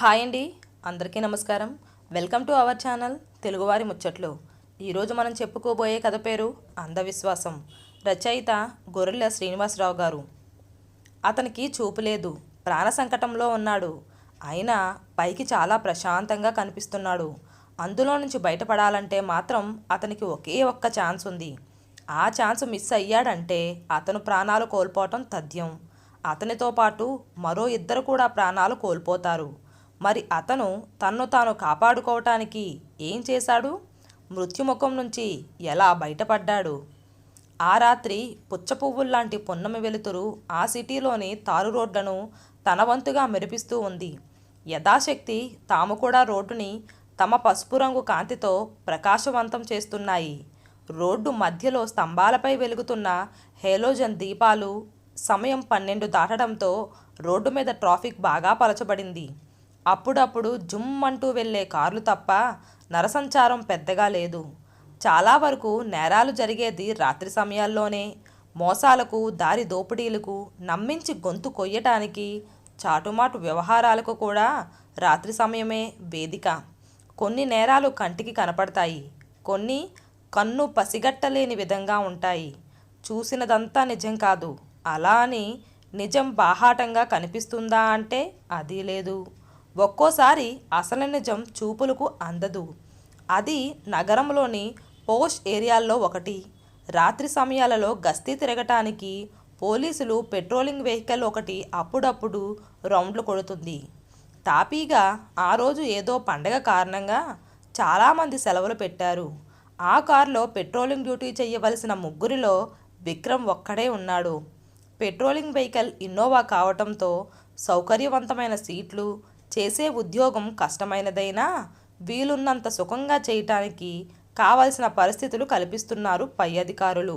Hi అండి. అందరికీ నమస్కారం. వెల్కమ్ టు అవర్ ఛానల్ తెలుగువారి ముచ్చట్లు. ఈరోజు మనం చెప్పుకోబోయే కథ పేరు అంధవిశ్వాసం. రచయిత గొర్రెల శ్రీనివాసరావు గారు. అతనికి చూపు లేదు. ప్రాణ సంకటంలో ఉన్నాడు. అయినా పైకి చాలా ప్రశాంతంగా కనిపిస్తున్నాడు. అందులో నుంచి బయటపడాలంటే మాత్రం అతనికి ఒకే ఒక్క ఛాన్స్ ఉంది. ఆ ఛాన్స్ మిస్ అయ్యాడంటే అతను ప్రాణాలు కోల్పోవటం తథ్యం. అతనితో పాటు మరో ఇద్దరు కూడా ప్రాణాలు కోల్పోతారు. మరి అతను తన్ను తాను కాపాడుకోవటానికి ఏం చేశాడు? మృత్యుముఖం నుంచి ఎలా బయటపడ్డాడు? ఆ రాత్రి పుచ్చపువ్వుల్లాంటి పున్నమి వెలుతురు ఆ సిటీలోని తారు రోడ్లను తన వంతుగా మెరిపిస్తూ ఉంది. యథాశక్తి తాము కూడా రోడ్డుని తమ పసుపు రంగు కాంతితో ప్రకాశవంతం చేస్తున్నాయి. రోడ్డు మధ్యలో స్తంభాలపై వెలుగుతున్న హేలోజన్ దీపాలు సమయం పన్నెండు దాటడంతో రోడ్డు మీద ట్రాఫిక్ బాగా పలచబడింది. అప్పుడప్పుడు జుమ్ అంటూ వెళ్ళే కార్లు తప్ప నరసంచారం పెద్దగా లేదు. చాలా వరకు నేరాలు జరిగేది రాత్రి సమయాల్లోనే. మోసాలకు దారి దోపిడీలకు నమ్మించి గొంతు కొయ్యటానికి చాటుమాటు వ్యవహారాలకు కూడా రాత్రి సమయమే వేదిక. కొన్ని నేరాలు కంటికి కనపడతాయి. కొన్ని కన్ను పసిగట్టలేని విధంగా ఉంటాయి. చూసినదంతా నిజం కాదు. అలా అని నిజం బాహాటంగా కనిపిస్తుందా అంటే అది లేదు. ఒక్కోసారి అసలు నిజం చూపులకు అందదు. అది నగరంలోని పోష్ ఏరియాల్లో ఒకటి. రాత్రి సమయాలలో గస్తీ తిరగటానికి పోలీసులు పెట్రోలింగ్ వెహికల్ ఒకటి అప్పుడప్పుడు రౌండ్లు కొడుతుంది. తాపీగా ఆ రోజు ఏదో పండగ కారణంగా చాలామంది సెలవులు పెట్టారు. ఆ కారులో పెట్రోలింగ్ డ్యూటీ చేయవలసిన ముగ్గురిలో విక్రమ్ ఒక్కడే ఉన్నాడు. పెట్రోలింగ్ వెహికల్ ఇన్నోవా కావటంతో సౌకర్యవంతమైన సీట్లు చేసే ఉద్యోగం కష్టమైనదైనా వీలున్నంత సుఖంగా చేయటానికి కావలసిన పరిస్థితులు కల్పిస్తున్నారు పై అధికారులు.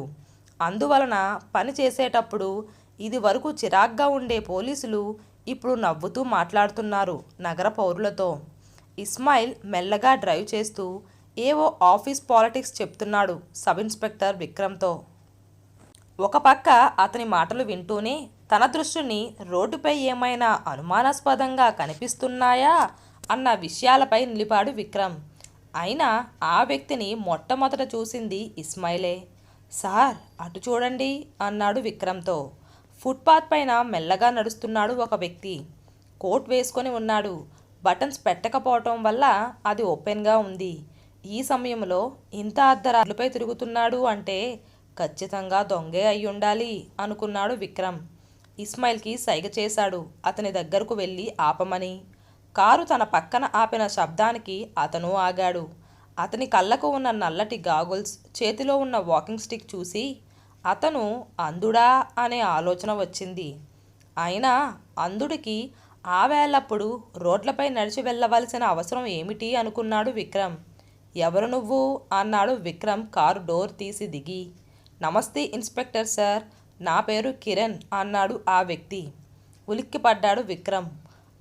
అందువలన పని చేసేటప్పుడు ఇది వరకు చిరాగ్గా ఉండే పోలీసులు ఇప్పుడు నవ్వుతూ మాట్లాడుతున్నారు నగర పౌరులతో. ఇస్మాయిల్ మెల్లగా డ్రైవ్ చేస్తూ ఏవో ఆఫీస్ పాలిటిక్స్ చెప్తున్నాడు సబ్ ఇన్స్పెక్టర్ విక్రమ్తో. ఒక పక్క అతని మాటలు వింటూనే తన దృష్టిని రోడ్డుపై ఏమైనా అనుమానాస్పదంగా కనిపిస్తున్నాయా అన్న విషయాలపై నిలిపాడు విక్రమ్. అయినా ఆ వ్యక్తిని మొట్టమొదట చూసింది ఇస్మాయిలే. సార్ అటు చూడండి అన్నాడు విక్రమ్తో. ఫుట్పాత్ పైన మెల్లగా నడుస్తున్నాడు ఒక వ్యక్తి. కోట్ వేసుకొని ఉన్నాడు. బటన్స్ పెట్టకపోవటం వల్ల అది ఓపెన్గా ఉంది. ఈ సమయంలో ఇంత అర్ధరాత్రులపై తిరుగుతున్నాడు అంటే ఖచ్చితంగా దొంగే అయి ఉండాలి అనుకున్నాడు విక్రమ్. ఇస్మాయిల్కి సైగ చేశాడు. అతని దగ్గరకు వెళ్ళి ఆపమని. కారు తన పక్కన ఆపిన శబ్దానికి అతను ఆగాడు. అతని కళ్ళకు ఉన్న నల్లటి గాగుల్స్ చేతిలో ఉన్న వాకింగ్ స్టిక్ చూసి అతను అందుడా అనే ఆలోచన వచ్చింది. అయినా అందుడికి ఆ వేళప్పుడు రోడ్లపై నడిచి వెళ్ళవలసిన అవసరం ఏమిటి అనుకున్నాడు విక్రమ్. ఎవరు నువ్వు? అన్నాడు విక్రమ్ కారు డోర్ తీసి దిగి. నమస్తే ఇన్స్పెక్టర్ సార్. నా పేరు కిరణ్ అన్నాడు ఆ వ్యక్తి. ఉలిక్కిపడ్డాడు విక్రమ్.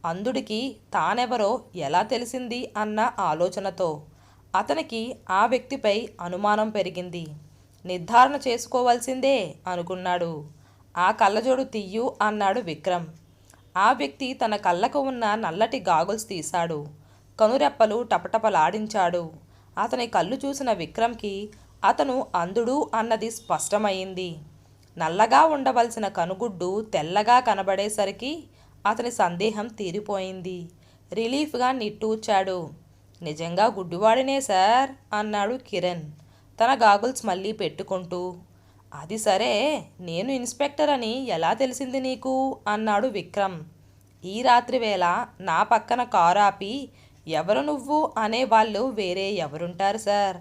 అందుడికి తానెవరో ఎలా తెలిసింది అన్న ఆలోచనతో. అతనికి ఆ వ్యక్తిపై అనుమానం పెరిగింది. నిర్ధారణ చేసుకోవాల్సిందే అనుకున్నాడు. ఆ కళ్ళజోడు తియ్యు అన్నాడు విక్రమ్. ఆ వ్యక్తి తన కళ్ళకు ఉన్న నల్లటి గాగుల్స్ తీశాడు. కనురెప్పలు టపటపలాడించాడు. అతని కళ్ళు చూసిన విక్రమ్కి అతను అందుడు అన్నది స్పష్టమైంది నల్లగా ఉండవలసిన కనుగుడ్డు తెల్లగా కనబడేసరికి అతని సందేహం తీరిపోయింది. రిలీఫ్గా నిట్టూర్చాడు. నిజంగా గుడ్డివాడినే సార్ అన్నాడు కిరణ్ తన గాగుల్స్ మళ్ళీ పెట్టుకుంటూ. అది సరే నేను ఇన్స్పెక్టర్ అని ఎలా తెలిసింది నీకు? అన్నాడు విక్రమ్. ఈ రాత్రి వేళ నా పక్కన కారు ఆపి ఎవరు నువ్వు అనే వాళ్ళు వేరే ఎవరుంటారు సార్.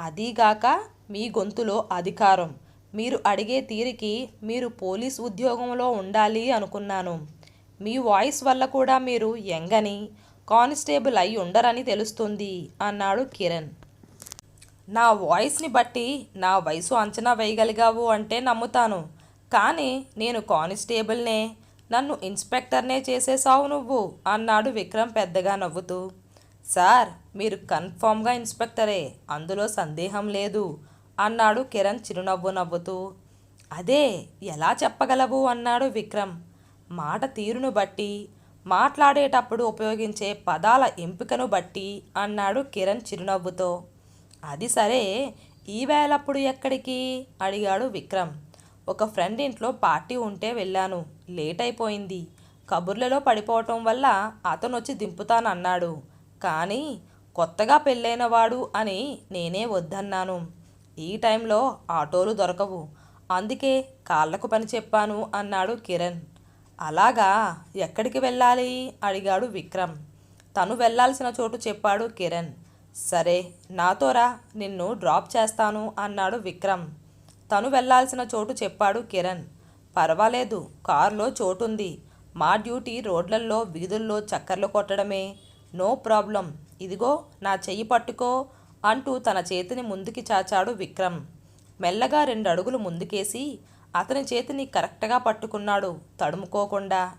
అదీగాక మీ గొంతులో అధికారం. మీరు అడిగే తీరికి మీరు పోలీస్ ఉద్యోగంలో ఉండాలి అనుకున్నాను. మీ వాయిస్ వల్ల కూడా మీరు ఎంగని కానిస్టేబుల్ అయి ఉండరని తెలుస్తుంది అన్నాడు కిరణ్. నా వాయిస్ని బట్టి నా వయసు అంచనా వేయగలిగావు అంటే నమ్ముతాను. కానీ నేను కానిస్టేబుల్నే నన్ను ఇన్స్పెక్టర్నే చేసేసావు నువ్వు అన్నాడు విక్రమ్ పెద్దగా నవ్వుతూ. సార్ మీరు కన్ఫామ్గా ఇన్స్పెక్టరే అందులో సందేహం లేదు. అన్నాడు కిరణ్ చిరునవ్వు నవ్వుతూ. అదే ఎలా చెప్పగలవు? అన్నాడు విక్రమ్. మాట తీరును బట్టి మాట్లాడేటప్పుడు ఉపయోగించే పదాల ఎంపికను బట్టి అన్నాడు కిరణ్ చిరునవ్వుతో. అది సరే ఈవేళప్పుడు ఎక్కడికి? అడిగాడు విక్రమ్. ఒక ఫ్రెండ్ ఇంట్లో పార్టీ ఉంటే వెళ్ళాను లేట్ అయిపోయింది కబుర్లలో పడిపోవటం వల్ల అతను వచ్చి దింపుతానన్నాడు. కానీ కొత్తగా పెళ్ళైనవాడు అని నేనే వద్దన్నాను. ఈ టైంలో ఆటోలు దొరకవు. అందుకే కాళ్ళకు పని చెప్పాను అన్నాడు కిరణ్. అలాగా ఎక్కడికి వెళ్ళాలి? అడిగాడు విక్రమ్. తను వెళ్ళాల్సిన చోటు చెప్పాడు కిరణ్. సరే నాతోరా నిన్ను డ్రాప్ చేస్తాను అన్నాడు విక్రమ్. తను వెళ్ళాల్సిన చోటు చెప్పాడు కిరణ్. పర్వాలేదు కారులో చోటుంది. మా డ్యూటీ రోడ్లల్లో వీధుల్లో చక్కర్లు కొట్టడమే. No problem. ఇదిగో నా చెయ్యి పట్టుకో అంటూ తన చేతిని ముందుకి చాచాడు విక్రమ్. మెల్లగా రెండు అడుగులు ముందుకేసి అతని చేతిని కరెక్ట్గా పట్టుకున్నాడు తడుముకోకుండా.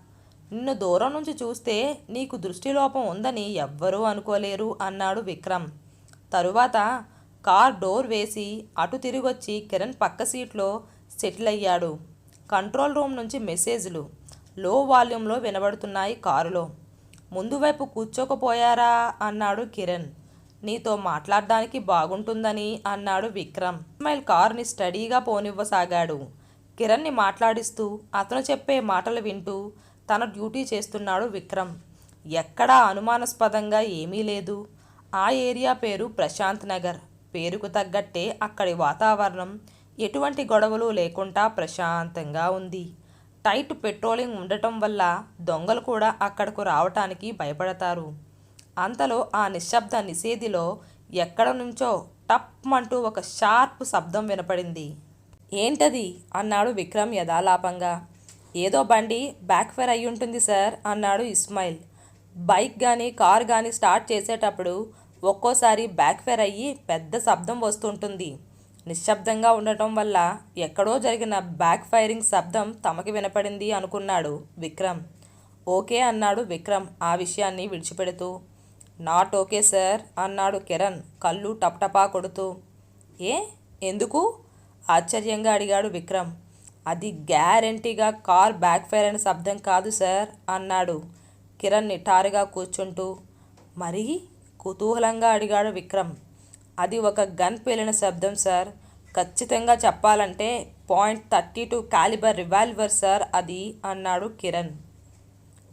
నిన్ను దూరం నుంచి చూస్తే నీకు దృష్టిలోపం ఉందని ఎవ్వరూ అనుకోలేరు అన్నాడు విక్రమ్. తరువాత కార్ డోర్ వేసి అటు తిరిగొచ్చి కిరణ్ పక్క సీట్లో సెటిల్ అయ్యాడు. కంట్రోల్ రూమ్ నుంచి మెసేజ్లు లో వాల్యూమ్లో వినబడుతున్నాయి కారులో. ముందు వైపు కూర్చోకపోయారా? అన్నాడు కిరణ్. నీతో మాట్లాడడానికి బాగుంటుందని అన్నాడు విక్రమ్. ఇస్మాయిల్ కారుని స్టడీగా పోనివ్వసాగాడు. కిరణ్ని మాట్లాడిస్తూ అతను చెప్పే మాటలు వింటూ తన డ్యూటీ చేస్తున్నాడు విక్రమ్. ఎక్కడా అనుమానాస్పదంగా ఏమీ లేదు. ఆ ఏరియా పేరు ప్రశాంత్ నగర్. పేరుకు తగ్గట్టే అక్కడి వాతావరణం ఎటువంటి గొడవలు లేకుండా ప్రశాంతంగా ఉంది. టైట్ పెట్రోలింగ్ ఉండటం వల్ల దొంగలు కూడా అక్కడకు రావటానికి భయపడతారు. అంతలో ఆ నిశ్శబ్ద నిషేధిలో ఎక్కడ నుంచో టప్ అంటూ ఒక షార్ప్ శబ్దం వినపడింది. ఏంటది? అన్నాడు విక్రమ్ యథాలాపంగా. ఏదో బండి బ్యాక్ ఫైర్ అయి ఉంటుంది సార్ అన్నాడు ఇస్మాయిల్. బైక్ కానీ కార్ కానీ స్టార్ట్ చేసేటప్పుడు ఒక్కోసారి బ్యాక్ ఫైర్ అయ్యి పెద్ద శబ్దం వస్తుంటుంది. నిశ్శబ్దంగా ఉండటం వల్ల ఎక్కడో జరిగిన బ్యాక్ ఫైరింగ్ శబ్దం తమకి వినపడింది అనుకున్నాడు విక్రమ్. ఓకే అన్నాడు విక్రమ్ ఆ విషయాన్ని విడిచిపెడుతూ. నాట్ ఓకే సార్ అన్నాడు కిరణ్ కళ్ళు టపటపా కొడుతూ. ఏ? ఎందుకు? ఆశ్చర్యంగా అడిగాడు విక్రమ్. అది గ్యారంటీగా కార్ బ్యాక్ ఫైర్ అయిన శబ్దం కాదు సార్ అన్నాడు కిరణ్ నిటారుగా కూర్చుంటూ. మరి? కుతూహలంగా అడిగాడు విక్రమ్. అది ఒక గన్ పేలిన శబ్దం సార్. ఖచ్చితంగా చెప్పాలంటే point thirty two calibre revolver sir అది అన్నాడు కిరణ్.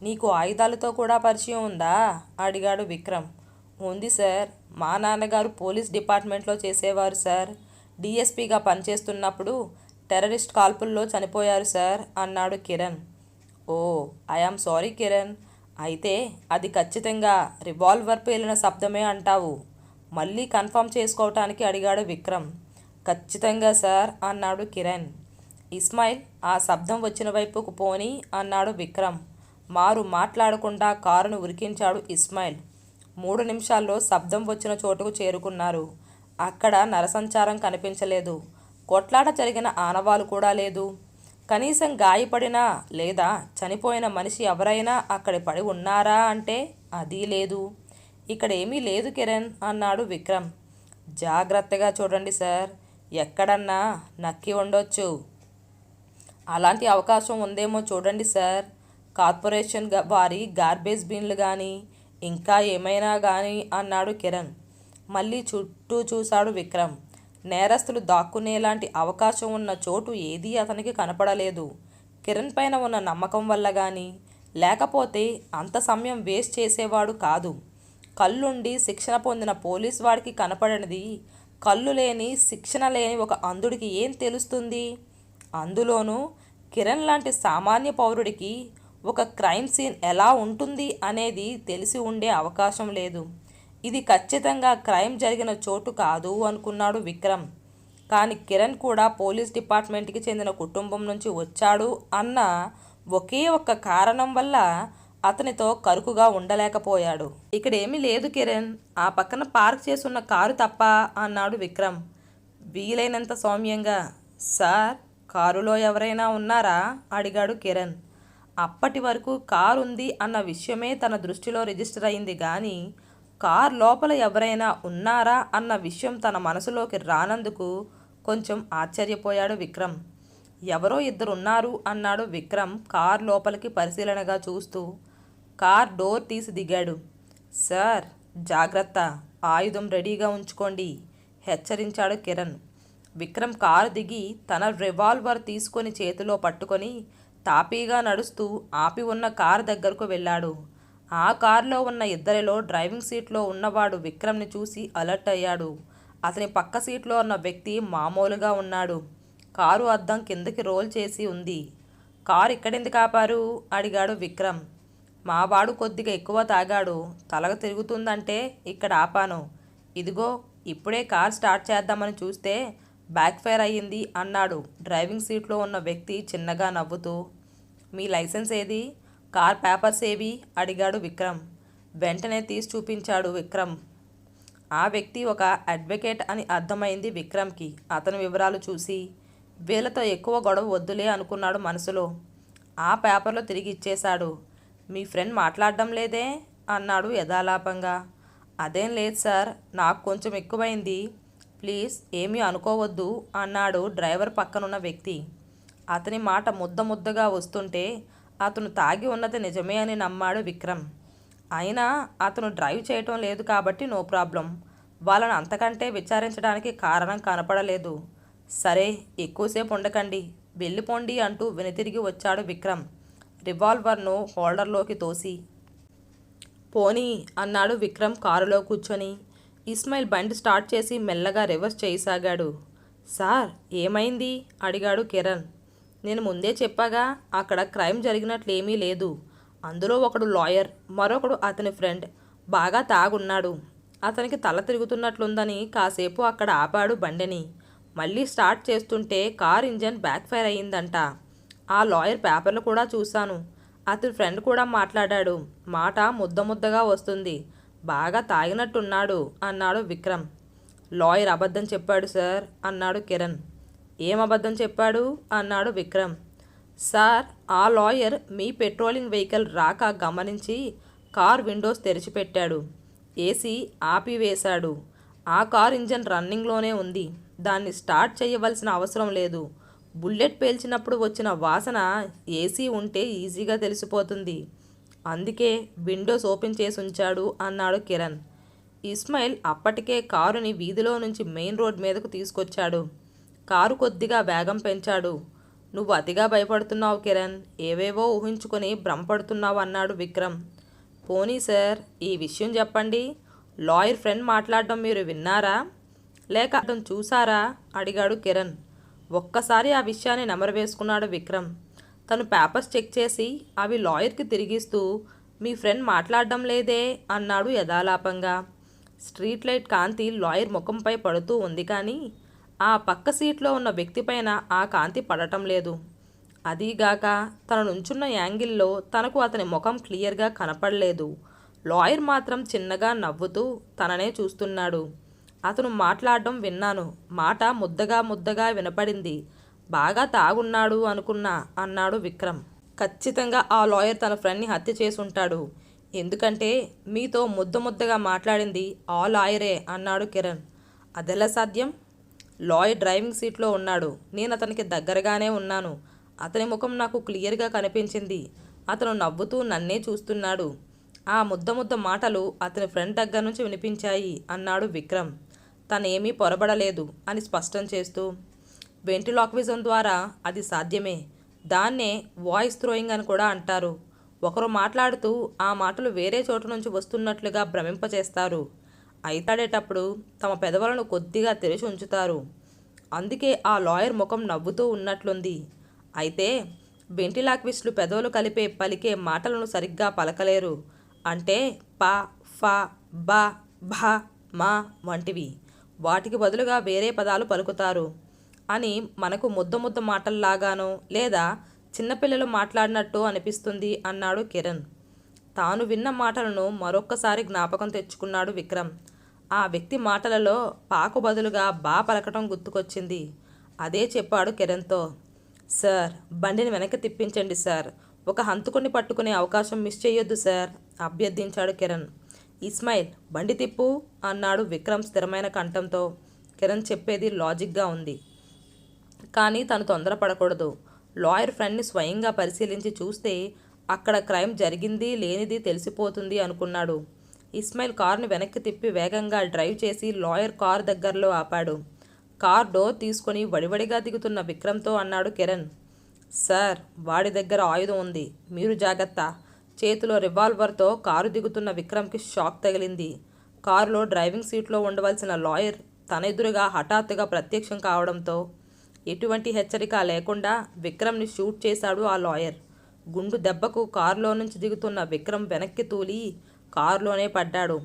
నీకు ఆయుధాలతో కూడా పరిచయం ఉందా? అడిగాడు విక్రమ్. ఉంది సార్. మా నాన్నగారు పోలీస్ డిపార్ట్మెంట్లో చేసేవారు సార్. డిఎస్పీగా పనిచేస్తున్నప్పుడు టెర్రరిస్ట్ కాల్పుల్లో చనిపోయారు సార్ అన్నాడు Kiran. Oh I am sorry Kiran. అయితే అది ఖచ్చితంగా రివాల్వర్ పేలిన శబ్దమే అంటావు. మళ్ళీ కన్ఫర్మ్ చేసుకోవటానికి అడిగాడు విక్రమ్. ఖచ్చితంగా సార్ అన్నాడు కిరణ్. ఇస్మాయిల్ ఆ శబ్దం వచ్చిన వైపుకు పోని అన్నాడు విక్రమ్. మారు మాట్లాడకుండా కారును ఉరికించాడు ఇస్మాయిల్. మూడు నిమిషాల్లో శబ్దం వచ్చిన చోటుకు చేరుకున్నారు. అక్కడ నరసంచారం కనిపించలేదు. కొట్లాట జరిగిన ఆనవాలు కూడా లేదు. కనీసం గాయపడిన లేదా చనిపోయిన మనిషి ఎవరైనా అక్కడ పడి ఉన్నారా అంటే అది లేదు. ఇక్కడ ఏమీ లేదు కిరణ్ అన్నాడు విక్రమ్. జాగ్రత్తగా చూడండి సార్. ఎక్కడన్నా నక్కి ఉండొచ్చు. అలాంటి అవకాశం ఉందేమో చూడండి సార్. కార్పొరేషన్ వారి గార్బేజ్ బిన్లు కానీ ఇంకా ఏమైనా కానీ అన్నాడు కిరణ్. మళ్ళీ చుట్టూ చూశాడు విక్రమ్. నేరస్తులు దాక్కునేలాంటి అవకాశం ఉన్న చోటు ఏదీ అతనికి కనపడలేదు. కిరణ్ పైన ఉన్న నమ్మకం వల్ల కానీ లేకపోతే అంత సమయం వేస్ట్ చేసేవాడు కాదు. కళ్ళుండి శిక్షణ పొందిన పోలీస్ వాడికి కనపడనిది కళ్ళు లేని శిక్షణ లేని ఒక అంధుడికి ఏం తెలుస్తుంది? అందులోనూ కిరణ్ లాంటి సామాన్య పౌరుడికి ఒక క్రైమ్ సీన్ ఎలా ఉంటుంది అనేది తెలిసి ఉండే అవకాశం లేదు. ఇది ఖచ్చితంగా క్రైమ్ జరిగిన చోటు కాదు అనుకున్నాడు విక్రమ్. కానీ కిరణ్ కూడా పోలీస్ డిపార్ట్మెంట్కి చెందిన కుటుంబం నుంచి వచ్చాడు అన్న ఒకే ఒక్క కారణం వల్ల అతనితో కరుకుగా ఉండలేకపోయాడు. ఇక్కడేమీ లేదు కిరణ్ ఆ పక్కన పార్క్ చేసున్న కారు తప్ప అన్నాడు విక్రమ్. వీలైనంత సౌమ్యంగా సార్ కారులో ఎవరైనా ఉన్నారా? అడిగాడు కిరణ్. అప్పటి వరకు కారు ఉంది అన్న విషయమే తన దృష్టిలో రిజిస్టర్ అయింది కానీ కార్ లోపల ఎవరైనా ఉన్నారా అన్న విషయం తన మనసులోకి రానందుకు కొంచెం ఆశ్చర్యపోయాడు విక్రమ్. ఎవరో ఇద్దరు ఉన్నారు అన్నాడు విక్రమ్ కార్ లోపలికి పరిశీలనగా చూస్తూ. కార్ డోర్ తీసి దిగాడు. సార్ జాగ్రత్త. ఆయుధం రెడీగా ఉంచుకోండి హెచ్చరించాడు కిరణ్. విక్రమ్ కారు దిగి తన రివాల్వర్ తీసుకొని చేతిలో పట్టుకొని తాపీగా నడుస్తూ ఆపి ఉన్న కారు దగ్గరకు వెళ్ళాడు. ఆ కారులో ఉన్న ఇద్దరిలో డ్రైవింగ్ సీట్లో ఉన్నవాడు విక్రమ్ని చూసి అలర్ట్ అయ్యాడు. అతని పక్క సీట్లో ఉన్న వ్యక్తి మామూలుగా ఉన్నాడు. కారు అద్దం కిందకి రోల్ చేసి ఉంది. కారు ఇక్కడెందుకు ఆపారు? అడిగాడు విక్రమ్. మావాడు కొద్దిగా ఎక్కువ తాగాడు. తలగ తిరుగుతుందంటే ఇక్కడ ఆపాను. ఇదిగో ఇప్పుడే కార్ స్టార్ట్ చేద్దామని చూస్తే బ్యాక్ ఫైర్ అయ్యింది అన్నాడు. డ్రైవింగ్ సీట్లో ఉన్న వ్యక్తి చిన్నగా నవ్వుతూ మీ లైసెన్స్ ఏది? కార్ పేపర్స్ ఏవి? అడిగాడు విక్రమ్. వెంటనే తీసి చూపించాడు విక్రమ్. ఆ వ్యక్తి ఒక అడ్వకేట్ అని అర్థమైంది విక్రమ్కి. అతని వివరాలు చూసి వీళ్ళతో ఎక్కువ గొడవ వద్దులే అనుకున్నాడు మనసులో. ఆ పేపర్లో తిరిగి ఇచ్చేశాడు. మీ ఫ్రెండ్ మాట్లాడడం లేదే? అన్నాడు యథాలాపంగా. అదేం లేదు సార్ నాకు కొంచెం ఎక్కువైంది. ప్లీజ్ ఏమీ అనుకోవద్దు అన్నాడు డ్రైవర్ పక్కనున్న వ్యక్తి. అతని మాట ముద్ద ముద్దగా వస్తుంటే అతను తాగి ఉన్నది నిజమే అని నమ్మాడు విక్రమ్. అయినా అతను డ్రైవ్ చేయటం లేదు కాబట్టి నో ప్రాబ్లం. వాళ్ళను అంతకంటే విచారించడానికి కారణం కనపడలేదు. సరే ఎక్కువసేపు ఉండకండి. వెళ్ళిపోండి అంటూ వెనుతిరిగి వచ్చాడు విక్రమ్. రివాల్వర్ను హోల్డర్లోకి తోసి. పోనీ అన్నాడు విక్రమ్ కారులో కూర్చొని. ఇస్మాయిల్ బండి స్టార్ట్ చేసి మెల్లగా రివర్స్ చేయసాగాడు. సార్ ఏమైంది? అడిగాడు కిరణ్. నేను ముందే చెప్పాగా అక్కడ క్రైమ్ జరిగినట్లు ఏమీ లేదు. అందులో ఒకడు లాయర్ మరొకడు అతని ఫ్రెండ్. బాగా తాగున్నాడు. అతనికి తల తిరుగుతున్నట్లుందని కాసేపు అక్కడ ఆపాడు బండిని. మళ్ళీ స్టార్ట్ చేస్తుంటే కార్ ఇంజన్ బ్యాక్ ఫైర్ అయ్యిందంట. ఆ లాయర్ పేపర్లు కూడా చూశాను. అతని ఫ్రెండ్ కూడా మాట్లాడాడు. మాట ముద్ద ముద్దగా వస్తుంది. బాగా తాగినట్టున్నాడు అన్నాడు విక్రమ్. లాయర్ అబద్ధం చెప్పాడు సార్ అన్నాడు కిరణ్. ఏం అబద్ధం చెప్పాడు? అన్నాడు విక్రమ్. సార్ ఆ లాయర్ మీ పెట్రోలింగ్ వెహికల్ రాక గమనించి కార్ విండోస్ తెరిచిపెట్టాడు. ఏసీ ఆపివేశాడు. ఆ కార్ ఇంజన్ రన్నింగ్లోనే ఉంది. దాన్ని స్టార్ట్ చేయవలసిన అవసరం లేదు. బుల్లెట్ పేల్చినప్పుడు వచ్చిన వాసన ఏసీ ఉంటే ఈజీగా తెలిసిపోతుంది. అందుకే విండోస్ ఓపెన్ చేసి ఉంచాడు అన్నాడు కిరణ్. ఇస్మాయిల్ అప్పటికే కారుని వీధిలో నుంచి మెయిన్ రోడ్ మీదకు తీసుకొచ్చాడు. కారు కొద్దిగా వేగం పెంచాడు. నువ్వు అతిగా భయపడుతున్నావు కిరణ్. ఏవేవో ఊహించుకొని భ్రమపడుతున్నావు అన్నాడు విక్రమ్. పోనీ సార్ ఈ విషయం చెప్పండి. లాయర్ ఫ్రెండ్ మాట్లాడడం మీరు విన్నారా? లేక అతను చూసారా అడిగాడు కిరణ్. ఒక్కసారి ఆ విషయాన్ని నెమరవేసుకున్నాడు విక్రమ్. తను పేపర్స్ చెక్ చేసి అవి లాయర్కి తిరిగిస్తూ మీ ఫ్రెండ్ మాట్లాడడం లేదే? అన్నాడు యథాలాపంగా. స్ట్రీట్ లైట్ కాంతి లాయర్ ముఖంపై పడుతూ ఉంది కానీ ఆ పక్క సీట్లో ఉన్న వ్యక్తిపైన ఆ కాంతి పడటం లేదు. అదీగాక తన నుంచున్న యాంగిల్లో తనకు అతని ముఖం క్లియర్గా కనపడలేదు. లాయర్ మాత్రం చిన్నగా నవ్వుతూ తననే చూస్తున్నాడు. అతను మాట్లాడడం విన్నాను. మాట ముద్దగా ముద్దగా వినపడింది. బాగా తాగున్నాడు అనుకున్నా అన్నాడు విక్రమ్. ఖచ్చితంగా ఆ లాయర్ తన ఫ్రెండ్ని హత్య చేసుంటాడు. ఎందుకంటే మీతో ముద్ద ముద్దగా మాట్లాడింది ఆ లాయరే అన్నాడు కిరణ్. అదెలా సాధ్యం? లాయ్ డ్రైవింగ్ సీట్లో ఉన్నాడు. నేను అతనికి దగ్గరగానే ఉన్నాను. అతని ముఖం నాకు క్లియర్గా కనిపించింది. అతను నవ్వుతూ నన్నే చూస్తున్నాడు. ఆ ముద్ద ముద్ద మాటలు అతని ఫ్రెండ్ దగ్గర నుంచి వినిపించాయి అన్నాడు విక్రమ్. తనేమీ పొరబడలేదు అని స్పష్టం చేస్తూ వెంటిలాక్విజం ద్వారా అది సాధ్యమే. దాన్నే వాయిస్ థ్రోయింగ్ అని కూడా అంటారు. ఒకరు మాట్లాడుతూ ఆ మాటలు వేరే చోటు నుంచి వస్తున్నట్లుగా భ్రమింపచేస్తారు. అయితాడేటప్పుడు తమ పెదవులను కొద్దిగా తెరిచి ఉంచుతారు. అందుకే ఆ లాయర్ ముఖం నవ్వుతూ ఉన్నట్లుంది. అయితే వెంటిలాక్విస్టులు పెదవులు కలిపే పలికే మాటలను సరిగ్గా పలకలేరు. అంటే ప ఫ బ భ మా వంటివి. వాటికి బదులుగా వేరే పదాలు పలుకుతారు. అని మనకు ముద్ద ముద్ద మాటల్లాగానో లేదా చిన్నపిల్లలు మాట్లాడినట్టు అనిపిస్తుంది అన్నాడు కిరణ్. తాను విన్న మాటలను మరొక్కసారి జ్ఞాపకం తెచ్చుకున్నాడు విక్రమ్. ఆ వ్యక్తి మాటలలో పాకు బదులుగా బా పలకటం గుర్తుకొచ్చింది. అదే చెప్పాడు కిరణ్తో. సార్ బండిని వెనక్కి తిప్పించండి సార్. ఒక హంతుకుని పట్టుకునే అవకాశం మిస్ చేయొద్దు సార్ అభ్యర్థించాడు కిరణ్. ఇస్మాయిల్ బండి తిప్పు అన్నాడు విక్రమ్ స్థిరమైన కంఠంతో. కిరణ్ చెప్పేది లాజిక్గా ఉంది. కానీ తను తొందరపడకూడదు. లాయర్ ఫ్రెండ్ని స్వయంగా పరిశీలించి చూస్తే అక్కడ క్రైమ్ జరిగింది లేనిది తెలిసిపోతుంది అనుకున్నాడు. ఇస్మాయిల్ కారుని వెనక్కి తిప్పి వేగంగా డ్రైవ్ చేసి లాయర్ కార్ దగ్గరలో ఆపాడు. కార్ డోర్ తీసుకొని వడివడిగా దిగుతున్న విక్రమ్తో అన్నాడు కిరణ్. సార్ వాడి దగ్గర ఆయుధం ఉంది. మీరు జాగ్రత్త. చేతిలో రివాల్వర్తో కారు దిగుతున్న విక్రమ్కి షాక్ తగిలింది. కారులో డ్రైవింగ్ సీట్లో ఉండవలసిన లాయర్ తన ఎదురుగా హఠాత్తుగా ప్రత్యక్షం కావడంతో ఎటువంటి హెచ్చరిక లేకుండా విక్రమ్ని షూట్ చేశాడు ఆ లాయర్. గుండు దెబ్బకు కారులో నుంచి దిగుతున్న విక్రమ్ వెనక్కి తూలి కారులోనే పడ్డాడు.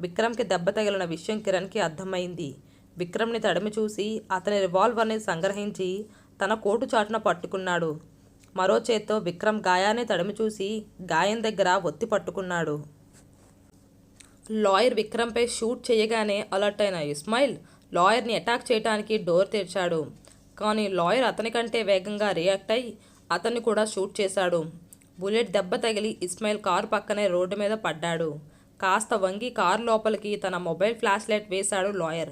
విక్రమ్కి దెబ్బ తగిలిన విషయం కిరణ్కి అర్థమైంది. విక్రమ్ని తడిమి చూసి అతని రివాల్వర్ని సంగ్రహించి తన కోటు చాటున పట్టుకున్నాడు. మరో చేత్తో విక్రమ్ గాయాన్ని తడిమి చూసి గాయం దగ్గర ఒత్తి పట్టుకున్నాడు. లాయర్ విక్రమ్పై షూట్ చేయగానే అలర్ట్ అయిన ఇస్మాయిల్ లాయర్ని అటాక్ చేయడానికి డోర్ తెరిచాడు. కానీ లాయర్ అతనికంటే వేగంగా రియాక్ట్ అయి అతన్ని కూడా షూట్ చేశాడు. బుల్లెట్ దెబ్బ తగిలి ఇస్మాయిల్ కారు పక్కనే రోడ్డు మీద పడ్డాడు. కాస్త వంగి కారు లోపలికి తన మొబైల్ ఫ్లాష్ లైట్ వేశాడు లాయర్.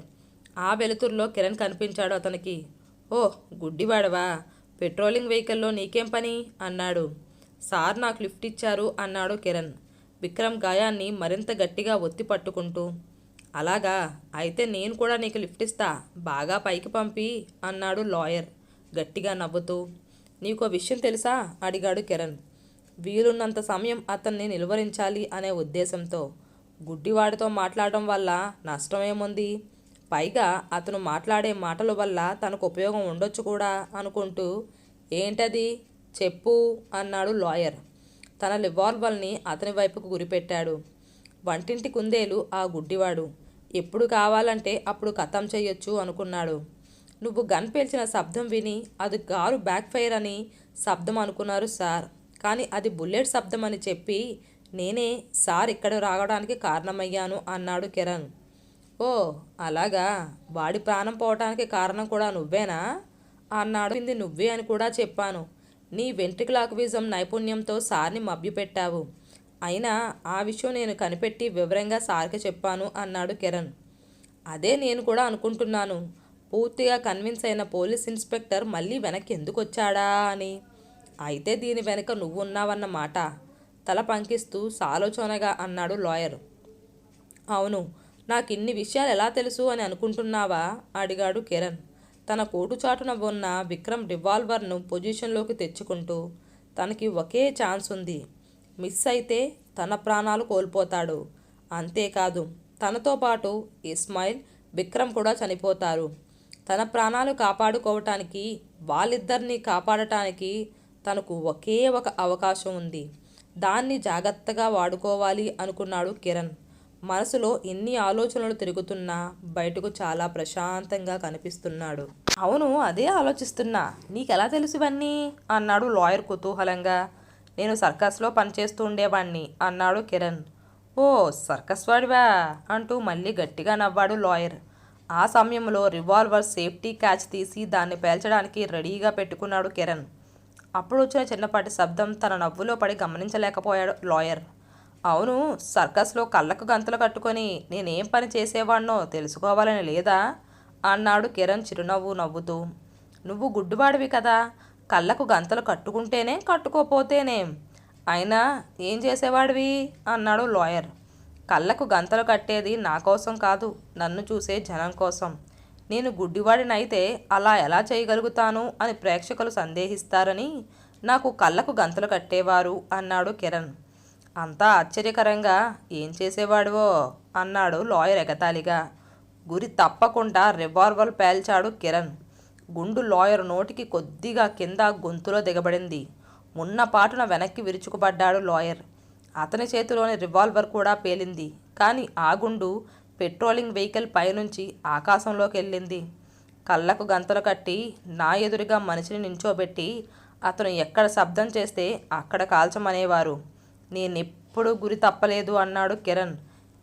ఆ వెలుతురులో కిరణ్ కనిపించాడు అతనికి. ఓ గుడ్డివాడవా? పెట్రోలింగ్ వెహికల్లో నీకేం పని? అన్నాడు. సార్ నాకు లిఫ్ట్ ఇచ్చారు అన్నాడు కిరణ్. విక్రమ్ గాయాన్ని మరింత గట్టిగా ఒత్తి పట్టుకుంటూ. అలాగా? అయితే నేను కూడా నీకు లిఫ్ట్ ఇస్తా. బాగా పైకి పంపి అన్నాడు లాయర్ గట్టిగా నవ్వుతూ. నీకో విషయం తెలుసా? అడిగాడు కిరణ్. వీలున్నంత సమయం అతన్ని నిలువరించాలి అనే ఉద్దేశంతో. గుడ్డివాడితో మాట్లాడడం వల్ల నష్టమేముంది? పైగా అతను మాట్లాడే మాటల వల్ల తనకు ఉపయోగం ఉండొచ్చు కూడా అనుకుంటూ ఏంటది? చెప్పు అన్నాడు లాయర్. తన రివాల్వర్ని అతని వైపుకు గురిపెట్టాడు. వంటింటి కుందేలు ఆ గుడ్డివాడు. ఎప్పుడు కావాలంటే అప్పుడు కథం చేయొచ్చు అనుకున్నాడు. నువ్వు గన్ పేల్చిన శబ్దం విని అది కారు బ్యాక్ ఫైర్ అని శబ్దం అనుకున్నారు సార్. కానీ అది బుల్లెట్ శబ్దం అని చెప్పి నేనే సార్ ఇక్కడ రావడానికి కారణమయ్యాను అన్నాడు కిరణ్. ఓ అలాగా? వాడి ప్రాణం పోవటానికి కారణం కూడా నువ్వేనా? అన్నాడు. ఇది నువ్వే అని కూడా చెప్పాను. నీ వెంట్రికలాక్విజం నైపుణ్యంతో సార్ని మభ్యపెట్టావు. అయినా ఆ విషయం నేను కనిపెట్టి వివరంగా సార్కి చెప్పాను అన్నాడు కిరణ్. అదే నేను కూడా అనుకుంటున్నాను. పూర్తిగా కన్విన్స్ అయిన పోలీస్ ఇన్స్పెక్టర్ మళ్ళీ వెనక్కి ఎందుకు వచ్చాడా అని. అయితే దీని వెనుక నువ్వున్నావన్నమాట. తల పంకిస్తూ సాలోచనగా అన్నాడు లాయర్. అవును నాకు ఇన్ని విషయాలు ఎలా తెలుసు అని అనుకుంటున్నావా? అడిగాడు కిరణ్. తన కోటుచాటున ఉన్న విక్రమ్ రివాల్వర్ను పొజిషన్లోకి తెచ్చుకుంటూ తనకి ఒకే ఛాన్స్ ఉంది. మిస్ అయితే తన ప్రాణాలు కోల్పోతాడు. అంతేకాదు తనతో పాటు ఇస్మాయిల్ విక్రమ్ కూడా చనిపోతారు. తన ప్రాణాలు కాపాడుకోవటానికి వాళ్ళిద్దరినీ కాపాడటానికి తనకు ఒకే ఒక అవకాశం ఉంది. దాన్ని జాగ్రత్తగా వాడుకోవాలి అనుకున్నాడు కిరణ్. మనసులో ఎన్ని ఆలోచనలు తిరుగుతున్నా బయటకు చాలా ప్రశాంతంగా కనిపిస్తున్నాడు. అవును అదే ఆలోచిస్తున్నా. నీకెలా తెలుసు ఇవన్నీ? అన్నాడు లాయర్ కుతూహలంగా. నేను సర్కస్లో పనిచేస్తూ ఉండేవాణ్ణి అన్నాడు కిరణ్. ఓ సర్కస్ వాడివా? అంటూ మళ్ళీ గట్టిగా నవ్వాడు లాయర్. ఆ సమయంలో రివాల్వర్ సేఫ్టీ క్యాచ్ తీసి దాన్ని పేల్చడానికి రెడీగా పెట్టుకున్నాడు కిరణ్. అప్పుడు వచ్చిన చిన్నపాటి శబ్దం తన నవ్వులో పడి గమనించలేకపోయాడు లాయర్. అవును సర్కస్లో కళ్ళకు గంతలు కట్టుకొని నేనేం పని చేసేవాడినో తెలుసుకోవాలని లేదా? అన్నాడు కిరణ్ చిరునవ్వు నవ్వుతూ. నువ్వు గుడ్డువాడివి కదా కళ్ళకు గంతలు కట్టుకుంటేనే కట్టుకోపోతేనేం? అయినా ఏం చేసేవాడివి? అన్నాడు లాయర్. కళ్ళకు గంతలు కట్టేది నా కోసం కాదు నన్ను చూసే జనం కోసం. నేను గుడ్డివాడినైతే అలా ఎలా చేయగలుగుతాను అని ప్రేక్షకులు సందేహిస్తారని నాకు కళ్ళకు గంతలు కట్టేవారు అన్నాడు కిరణ్. అంతా ఆశ్చర్యకరంగా ఏం చేసేవాడువో? అన్నాడు లాయర్ ఎగతాళిగా. గురి తప్పకుండా రివాల్వర్ పేల్చాడు కిరణ్. గుండు లాయర్ నోటికి కొద్దిగా కింద గొంతులో దిగబడింది. ఉన్న పాటున వెనక్కి విరుచుకుపడ్డాడు లాయర్. అతని చేతిలోని రివాల్వర్ కూడా పేలింది. కానీ ఆ గుండు పెట్రోలింగ్ వెహికల్ పైనుంచి ఆకాశంలోకి వెళ్ళింది కళ్ళకు గంతలు కట్టి నా ఎదురుగా మనిషిని నించోబెట్టి అతను ఎక్కడ శబ్దం చేస్తే అక్కడ కాల్చమనేవారు. నేనెప్పుడు గురి తప్పలేదు అన్నాడు కిరణ్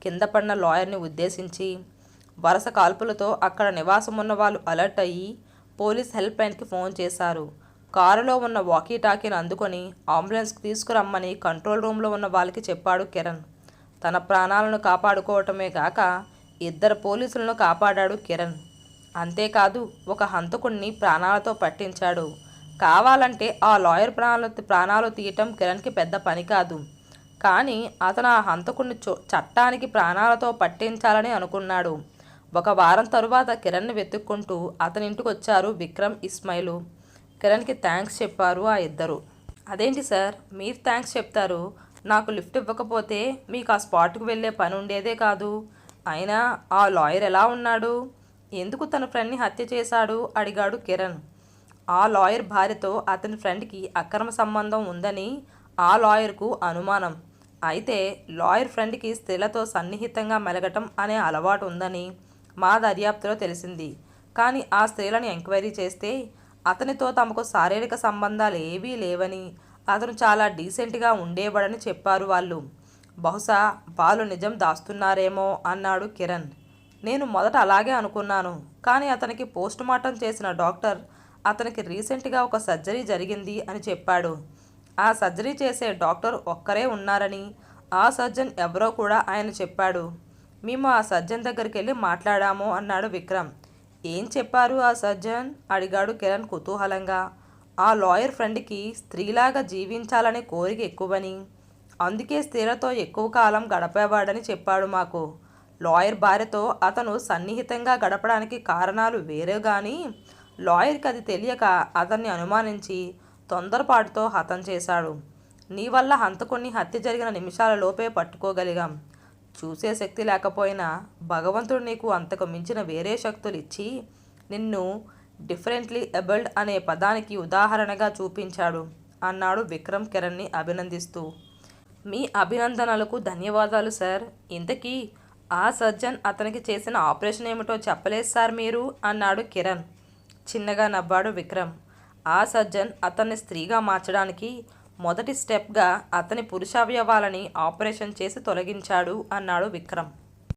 కింద పడిన లాయర్ని ఉద్దేశించి. వరుస కాల్పులతో అక్కడ నివాసం ఉన్న వాళ్ళు అలర్ట్ అయ్యి పోలీస్ హెల్ప్ లైన్కి ఫోన్ చేశారు. కారులో ఉన్న వాకీ టాకీని అందుకొని అంబులెన్స్కి తీసుకురమ్మని కంట్రోల్ రూమ్లో ఉన్న వాళ్ళకి చెప్పాడు కిరణ్. తన ప్రాణాలను కాపాడుకోవటమే కాక ఇద్దరు పోలీసులను కాపాడాడు కిరణ్. అంతేకాదు ఒక హంతకుణ్ణి ప్రాణాలతో పట్టించాడు. కావాలంటే ఆ లాయర్ ప్రాణాలు ప్రాణాలు తీయటం కిరణ్కి పెద్ద పని కాదు. కానీ అతను ఆ హంతకుడిని చట్టానికి ప్రాణాలతో పట్టించాలని అనుకున్నాడు. ఒక వారం తరువాత కిరణ్ని వెతుక్కుంటూ అతని ఇంటికి వచ్చారు విక్రమ్ ఇస్మాయిలు. కిరణ్కి థ్యాంక్స్ చెప్పారు ఆ ఇద్దరు. అదేంటి సార్? మీరు థ్యాంక్స్ చెప్తారు. నాకు లిఫ్ట్ ఇవ్వకపోతే మీకు ఆ స్పాట్కి వెళ్ళే పని ఉండేదే కాదు. అయినా ఆ లాయర్ ఎలా ఉన్నాడు? ఎందుకు తన ఫ్రెండ్ని హత్య చేశాడు? అడిగాడు కిరణ్. ఆ లాయర్ భార్యతో అతని ఫ్రెండ్కి అక్రమ సంబంధం ఉందని ఆ లాయర్కు అనుమానం. అయితే లాయర్ ఫ్రెండ్కి స్త్రీలతో సన్నిహితంగా మెలగటం అనే అలవాటు ఉందని మా దర్యాప్తులో తెలిసింది. కానీ ఆ స్త్రీలను ఎంక్వైరీ చేస్తే అతనితో తమకు శారీరక సంబంధాలు ఏవీ లేవని అతను చాలా డీసెంట్గా ఉండేవాడని చెప్పారు వాళ్ళు. బహుశా వాళ్ళు నిజం దాస్తున్నారేమో అన్నాడు కిరణ్. నేను మొదట అలాగే అనుకున్నాను కానీ అతనికి పోస్ట్ మార్టం చేసిన డాక్టర్ అతనికి రీసెంట్గా ఒక సర్జరీ జరిగింది అని చెప్పాడు. ఆ సర్జరీ చేసే డాక్టర్ ఒక్కరే ఉన్నారని ఆ సర్జన్ ఎవరో కూడా ఆయన చెప్పాడు. మేము ఆ సర్జన్ దగ్గరికి వెళ్ళి మాట్లాడాము అన్నాడు విక్రమ్. ఏం చెప్పారు ఆ సర్జన్? అడిగాడు కిరణ్ కుతూహలంగా. ఆ లాయర్ ఫ్రెండ్కి స్త్రీలాగా జీవించాలనే కోరిక ఎక్కువని. అందుకే స్త్రీలతో ఎక్కువ కాలం గడపేవాడని చెప్పాడు మాకు. లాయర్ భార్యతో అతను సన్నిహితంగా గడపడానికి కారణాలు వేరే కానీ లాయర్కి అది తెలియక అతన్ని అనుమానించి తొందరపాటుతో హతం చేశాడు. నీ వల్ల హంతకుణ్ణి హత్య జరిగిన నిమిషాల లోపే పట్టుకోగలిగాం. చూసే శక్తి లేకపోయినా భగవంతుడు నీకు అంతకు మించిన వేరే శక్తులు ఇచ్చి నిన్ను డిఫరెంట్లీ ఎబల్డ్ అనే పదానికి ఉదాహరణగా చూపించాడు అన్నాడు విక్రమ్ కిరణ్ని అభినందిస్తూ. మీ అభినందనలకు ధన్యవాదాలు సార్. ఇంతకీ ఆ సర్జన్ అతనికి చేసిన ఆపరేషన్ ఏమిటో చెప్పలేదు సార్ మీరు అన్నాడు కిరణ్. చిన్నగా నవ్వాడు విక్రమ్. ఆ సర్జన్ అతన్ని స్త్రీగా మార్చడానికి మొదటి స్టెప్గా అతని పురుషావయవాలని ఆపరేషన్ చేసి తొలగించాడు అన్నాడు విక్రమ్.